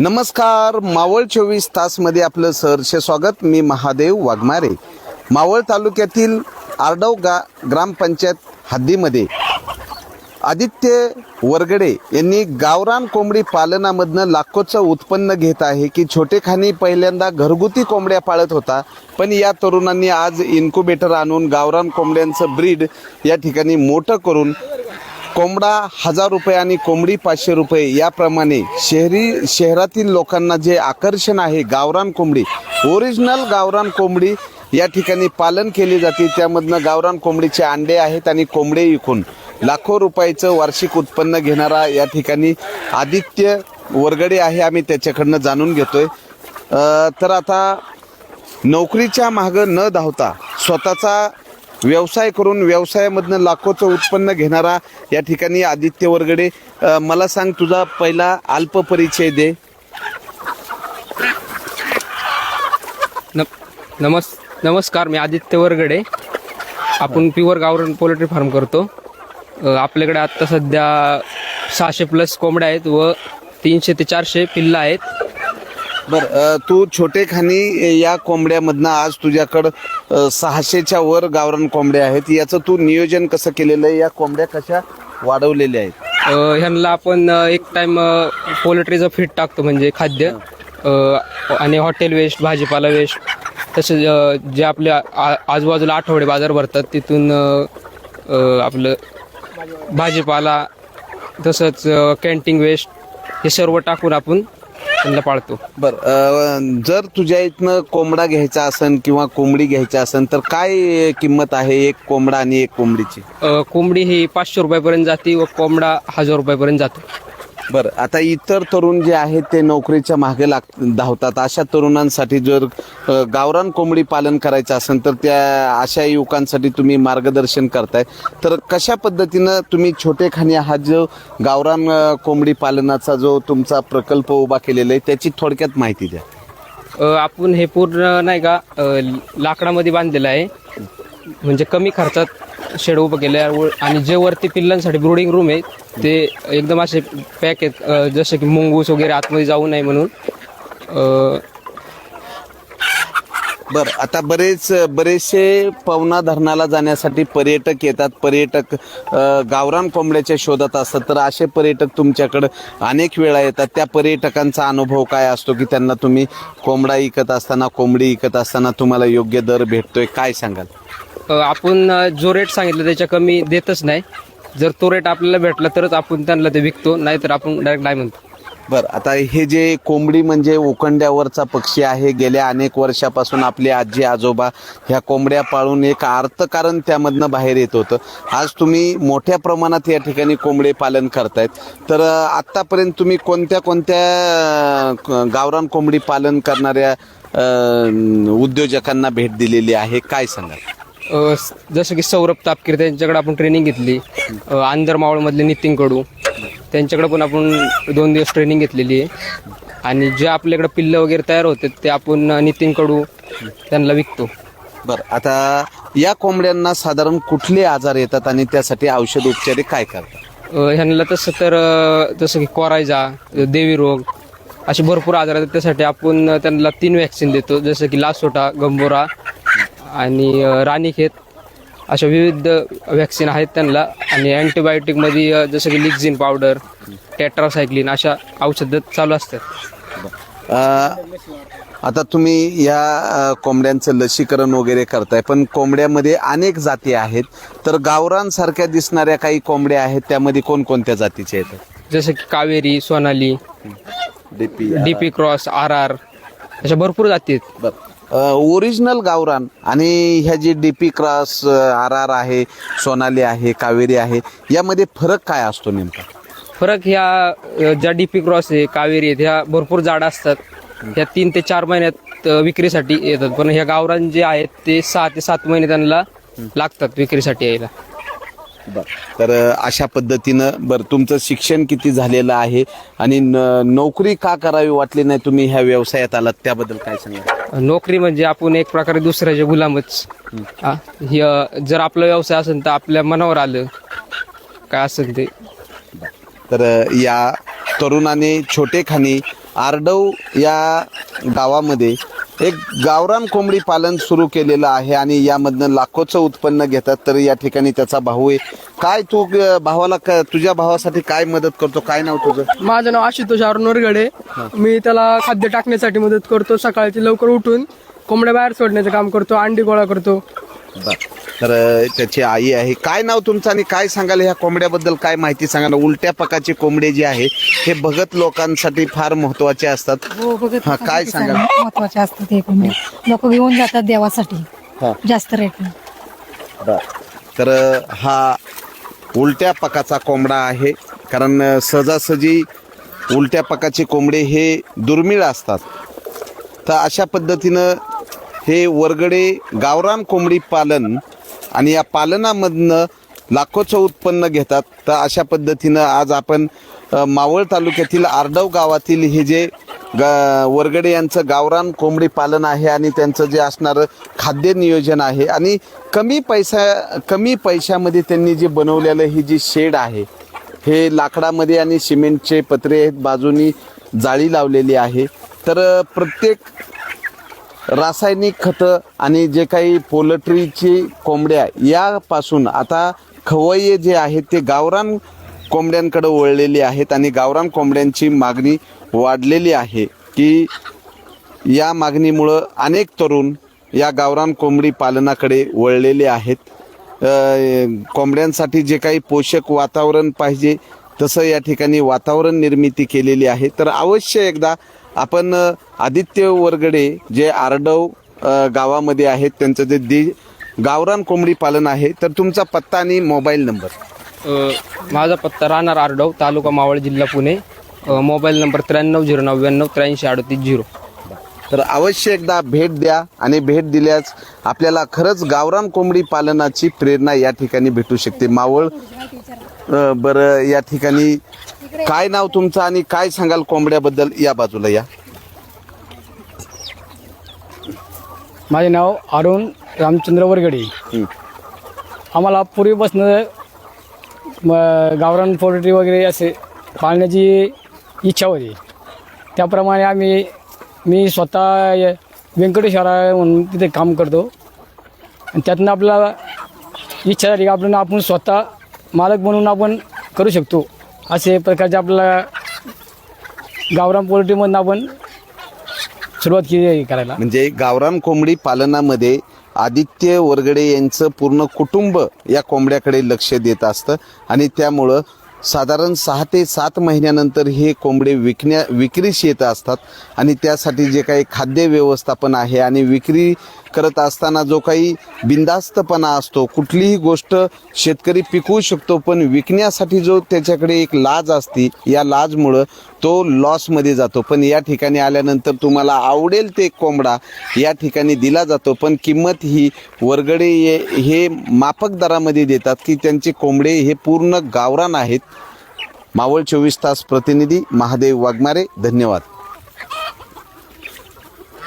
नमस्कार मावळ चोवीस तासमध्ये आपलं सहर्ष स्वागत. मी महादेव वाघमारे. मावळ तालुक्यातील आरडव गा ग्रामपंचायत हद्दीमध्ये आदित्य वरगडे यांनी गावरान कोंबडी पालनामधनं लाखोचं उत्पन्न घेत आहे की छोटेखानी पहिल्यांदा घरगुती कोंबड्या पाळत होता पण या तरुणांनी आज इन्क्युबेटर आणून गावरान कोंबड्यांचं ब्रीड या ठिकाणी मोठं करून कोंबडा हजार रुपये आणि कोंबडी पाचशे रुपये याप्रमाणे शहरी शहरातील लोकांना जे आकर्षण आहे गावरान कोंबडी ओरिजिनल गावरान कोंबडी या ठिकाणी पालन केली जाते. त्यामधनं गावरान कोंबडीचे अंडे आहेत आणि कोंबडे विकून लाखो रुपयाचं वार्षिक उत्पन्न घेणारा या ठिकाणी आदित्य वरगडे आहे आम्ही त्याच्याकडनं जाणून घेतोय. तर आता नोकरीच्या मागं न धावता स्वतःचा व्यवसाय करून व्यवसायामधनं लाखोचं उत्पन्न घेणारा या ठिकाणी आदित्य वरगडे मला सांग तुझा पहिला अल्प परिचय दे. न नमस् नमस्कार मी आदित्य वरगडे. आपण प्युअर गावरण पोल्ट्री फार्म करतो. आपल्याकडे आत्ता सध्या सहाशे प्लस कोंबड्या आहेत व तीनशे ते चारशे पिल्लं आहेत. बर तू छोटे खानी या कोंबड्यामधनं आज तुझ्याकडं सहाशेच्या वर गावरान कोंबड्या आहेत. याचं तू नियोजन कसं केलेलं आहे? या कोंबड्या कशा वाढवलेल्या आहेत? ह्यांना आपण एक टाइम पोल्ट्रीचं फीड टाकतो म्हणजे खाद्य. आणि हॉटेल वेस्ट भाजीपाला वेस्ट तसेच जे आपल्या आ- आजूबाजूला आठवडे बाजार भरतात तिथून अ, आपलं भाजीपाला तसंच कॅन्टीन वेस्ट हे सर्व टाकून आपण त्यांना पाळतो. बर अ, जर तुझ्या इथनं कोंबडा घ्यायचा असेल किंवा कोंबडी घ्यायचा असेल तर काय किंमत आहे एक कोंबडा आणि एक कोंबडीची? अ, कोंबडी ही पाचशे रुपयापर्यंत जाते व कोंबडा हजार रुपयापर्यंत जातो. बर आता इतर तरुण जे आहेत ते नोकरीच्या मागे लाग धावतात. अशा तरुणांसाठी जर गावरान कोंबडी पालन करायचं असेल तर त्या अशा युवकांसाठी तुम्ही मार्गदर्शन करताय. तर कशा पद्धतीनं तुम्ही छोटेखानी हा जो गावरान कोंबडी पालनाचा जो तुमचा प्रकल्प उभा केलेला आहे त्याची थोडक्यात माहिती द्या. आपण हे पूर्ण नाही का लाकडामध्ये बांधलेलं आहे. म्हणजे कमी खर्चात शेड उभं केलं आहे आणि जे वरती पिल्लांसाठी ब्रुडिंग रूम आहे ते एकदम असे पॅक आहेत. जसे की मुंगूस वगैरे आतमध्ये जाऊ नये म्हणून. बरं बर आता बरेच बरेचसे पवना धरणाला जाण्यासाठी पर्यटक येतात. पर्यटक गावरान कोंबड्याच्या शोधात असतात. तर असे पर्यटक तुमच्याकडं अनेक वेळा येतात. त्या पर्यटकांचा अनुभव काय असतो की त्यांना तुम्ही कोंबडा विकत असताना कोंबडी विकत असताना तुम्हाला योग्य दर भेटतोय? काय सांगाल? आपण जो रेट सांगितला त्याच्या कमी देतच नाही. जर तो रेट आपल्याला भेटला तरच आपण त्यांना ते विकतो नाहीतर आपण डायरेक्ट नाही म्हणतो. बर आता हे जे कोंबडी म्हणजे उखंड्यावरचा पक्षी आहे गेल्या अनेक वर्षापासून आपले आजी आजोबा ह्या कोंबड्या पाळून एक अर्थकारण त्यामधनं बाहेर येत होतं. आज तुम्ही मोठ्या प्रमाणात या ठिकाणी कोंबडे पालन करतायत. तर आत्तापर्यंत तुम्ही कोणत्या कोणत्या गावरान कोंबडी पालन करणाऱ्या उद्योजकांना भेट दिलेली आहे? काय सांगाल? जसं की सौरभ तापकीर त्यांच्याकडे आपण ट्रेनिंग घेतली. आंधरमावळमधले नितीन कडू. त्यांच्याकडे पण आपण दोन दिवस ट्रेनिंग घेतलेली आहे. आणि जे आपल्याकडे पिल्लं वगैरे तयार होते ते आपण नितीन कडू त्यांना विकतो. बर आता या कोंबड्यांना साधारण कुठले आजार येतात आणि त्यासाठी औषध उपचार काय करतात? ह्यांना तसं तर जसं की कोरायजा देवी रोग असे भरपूर आजार आहेत. त्यासाठी आपण त्यांना तीन वॅक्सिन देतो. जसं की लासोटा गंभोरा आणि राणीखेत अशा विविध वॅक्सिन आहेत त्यांना. आणि अँटीबायोटिकमध्ये जसं की लिक्झिन पावडर टेट्रासायक्लिन अशा औषधं चालू असतात. आता तुम्ही या कोंबड्यांचं लसीकरण वगैरे करताय पण कोंबड्यामध्ये अनेक जाती आहेत. तर गावरान सारख्या दिसणाऱ्या काही कोंबड्या आहेत त्यामध्ये कोणकोणत्या जातीच्या येतात जसं की Kaveri Sonali DP DP cross R R अशा भरपूर जाती आहेत. ओरिजिनल गावरान. आणि ह्या जी डीपी क्रॉस आर आर आहे सोनाली आहे कावेरी आहे यामध्ये फरक काय असतो नेमका? फरक ह्या ज्या डी पी क्रॉस आहे कावेरी आहेत ह्या भरपूर जाड असतात. ह्या तीन ते चार महिन्यात विक्रीसाठी येतात. पण ह्या गावरान जे आहेत ते सहा ते सात महिने त्यांना लागतात विक्रीसाठी यायला. बर. तर अशा पद्धतीनं बरं तुमचं शिक्षण किती झालेलं आहे? आणि न- नोकरी का करावी वाटली नाही तुम्ही ह्या व्यवसायात आलात? त्याबद्दल काय सांगा नोकरी म्हणजे आपण एक प्रकारे दुसऱ्याचे गुलामच. हा, हे, अ, जर आपला व्यवसाय असेल तर आपल्या मनावर आलं. काय असेल ते. तर या तरुणाने छोटे खानी आरडव या गावामध्ये एक गावरान कोंबडी पालन सुरू केलेलं आहे आणि यामधनं लाखोचं उत्पन्न घेतात. तर या ठिकाणी त्याचा भाऊ आहे. काय तू अ, भावाला क- तुझ्या भावासाठी काय मदत करतो? काय नाव तुझं? माझं नाव आशुतोष अरुण नरगडे. मी त्याला खाद्य टाकण्यासाठी मदत करतो. सकाळची लवकर उठून कोंबड्या बाहेर सोडण्याचं काम करतो. अंडी गोळा करतो. बर. तर त्याची आई आहे. काय नाव तुमचं आणि काय सांगाल ह्या कोंबड्याबद्दल? काय माहिती सांगा ना उलट्या पकाचे कोंबडे जे आहे हे भगत लोकांसाठी फार महत्त्वाचे असतात. हो बघत हा, काय सांगाल? महत्त्वाचे असतात ते कोंबडे. लोक घेऊन जातात देवासाठी. हा. जास्त रेट तर हा उलट्या पकाचा कोंबडा आहे. कारण सहजासहजी उलट्या पकाचे कोंबडे हे दुर्मिळ असतात. तर अशा पद्धतीनं हे वरगडे गावरान कोंबडी पालन आणि या पालनामधनं लाखोचं उत्पन्न घेतात. तर अशा पद्धतीनं आज आपण मावळ तालुक्यातील आरडव गावातील हे जे ग वरगडे यांचं गावरान कोंबडी पालन आहे आणि त्यांचं जे असणारं खाद्य नियोजन आहे आणि कमी पैसा कमी पैशामध्ये त्यांनी जे बनवलेलं ही जी शेड आहे हे लाकडामध्ये आणि सिमेंटचे पत्रे आहेत बाजूनी जाळी लावलेली आहे. तर प्रत्येक रासायनिक खतं आणि जे काही पोल्ट्रीची कोंबड्या यापासून आता खवय्ये जे आहेत ते गावरान कोंबड्यांकडे वळलेले आहेत आणि गावरान कोंबड्यांची मागणी वाढलेली आहे की या मागणीमुळं अनेक तरुण या गावरान कोंबडी पालनाकडे वळलेले आहेत. कोंबड्यांसाठी जे काही पोषक वातावरण पाहिजे तसं या ठिकाणी वातावरण निर्मिती केलेली आहे. तर अवश्य एकदा आपण आदित्य वरगडे जे आरडव गावामध्ये आहेत त्यांचं जे दि गावरान कोंबडी पालन आहे तर तुमचा पत्ता आणि मोबाईल नंबर. माझा पत्ता राहणार आरडव तालुका मावळ जिल्हा पुणे. मोबाईल नंबर त्र्याण्णव झिरो नव्याण्णव त्र्याऐंशी अडतीस झिरो. तर अवश्य एकदा भेट द्या आणि भेट दिल्यास आपल्याला खरंच गावरान कोंबडी पालनाची प्रेरणा या ठिकाणी भेटू शकते. मावळ अ, बरं या ठिकाणी काय नाव तुमचं आणि काय सांगाल कोंबड्याबद्दल या बाजूला या? माझे नाव अरुण रामचंद्र वरगडे. हं. आम्हाला पूर्वीपासून गावरान पोल्ट्री वगैरे असे पाळण्याची इच्छा होती. त्याप्रमाणे आम्ही मी स्वतः य- व्यंकटेश्वरा म्हणून तिथे काम करतो. आणि त्यातनं आपल्याला इच्छा झाली की आपण आपण स्वतः मालक म्हणून आपण करू शकतो. असे प्रकारचे आपल्याला गावरान पोल्ट्रीमधून आपण सुरुवात केली करायला. म्हणजे गावरान कोंबडी पालनामध्ये आदित्य वरगडे यांचं पूर्ण कुटुंब या कोंबड्याकडे लक्ष देत असतं आणि त्यामुळं साधारण सहा ते सात महिन्यानंतर हे कोंबडे विकण्या विक्रीस येत असतात आणि त्यासाठी जे काही खाद्य व्यवस्थापन आहे आणि विक्री करत असताना जो काही बिंदास्तपणा असतो कुठलीही गोष्ट शेतकरी पिकवू शकतो पण विकण्यासाठी जो त्याच्याकडे एक लाज असती या लाजमुळं तो लॉसमध्ये जातो. पण या ठिकाणी आल्यानंतर तुम्हाला आवडेल ते कोंबडा या ठिकाणी दिला जातो. पण किंमत ही वरगडे हे- हे माफक दरामध्ये देतात की त्यांचे कोंबडे हे पूर्ण गावरान आहेत. मावळ चोवीस तास प्रतिनिधी महादेव वाघमारे धन्यवाद.